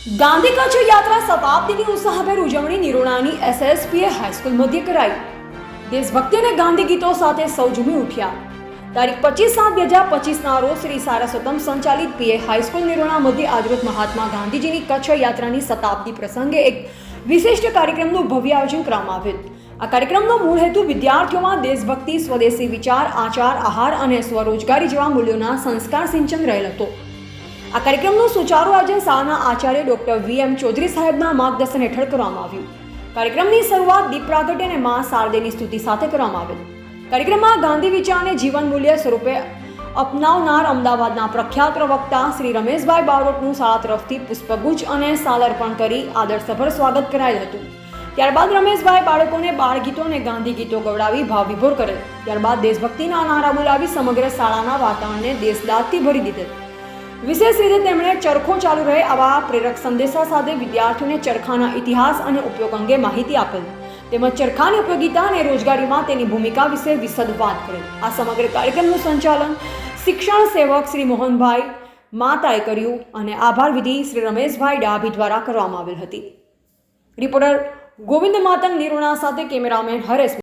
ગાંધી કચ્છ યાત્રા શતાબ્દીની ઉત્સાહભેર ઉજવણી નિરોણાની એસએસપીએ હાઈસ્કૂલ મધ્ય કરાઈ. દેશભક્તિ અને ગાંધી ગીતો સાથે સૌ ઝૂમી ઉઠ્યા. તારીખ પચીસ સાત બે હજાર પચીસના રોજ શ્રી સારસ્વતમ સંચાલિત પીએ હાઈસ્કૂલ નિરોણા મધ્ય આજરોજ મહાત્મા ગાંધીજીની કચ્છ યાત્રાની શતાબ્દી પ્રસંગે એક વિશિષ્ટ કાર્યક્રમનું ભવ્ય આયોજન કરવામાં આવ્યું. આ કાર્યક્રમનો મૂળ હેતુ વિદ્યાર્થીઓમાં દેશભક્તિ, સ્વદેશી વિચાર, આચાર, આહાર અને સ્વરોજગારી જેવા મૂલ્યોના સંસ્કાર સિંચન રહેલ હતો. આ કાર્યક્રમનું સુચારુ આયોજન શાળાના આચાર્ય ડોક્ટર વી એમ ચૌધરી સાહેબના માર્ગદર્શન હેઠળ કરવામાં આવ્યું. કાર્યક્રમની શરૂઆત દીપ પ્રાગટ્ય અને મા શારદેની સ્તુતિ સાથે કરવામાં આવેલ. કાર્યક્રમમાં ગાંધી વિચારને જીવન મૂલ્ય સ્વરૂપે અપનાવનાર અમદાવાદના પ્રખ્યાત પ્રવક્તા શ્રી રમેશભાઈ બારોટનું શાળા તરફથી પુષ્પગુચ્છ અને સાલ અર્પણ કરી આદરસભર સ્વાગત કરાયેલ હતું. ત્યારબાદ રમેશભાઈ બાળકોને બાળગીતો અને ગાંધી ગીતો ગવડાવી ભાવ વિભોર કરેલ. ત્યારબાદ દેશભક્તિના નારા બોલાવી સમગ્ર શાળાના વાતાવરણને દેશદાદથી ભરી દીધેલ. વિશેષ રીતે તેમણે ચરખો ચાલુ રહે આવા પ્રેરક સંદેશા સાથે વિદ્યાર્થીઓને ચરખાના ઇતિહાસ અને ઉપયોગ અંગે માહિતી આપેલ. તેમજ ચરખાની ઉપયોગિતા અને રોજગારીમાં તેની ભૂમિકા વિશે વિશદ વાત કરેલ. આ સમગ્ર કાર્યક્રમનું સંચાલન શિક્ષણ સેવક શ્રી મોહનભાઈ માતાએ કર્યું અને આભાર વિધિ શ્રી રમેશભાઈ ડાભી દ્વારા કરવામાં આવેલ હતી. રિપોર્ટર ગોવિંદ માતંગ નિરોણા સાથે કેમેરામેન હરેશ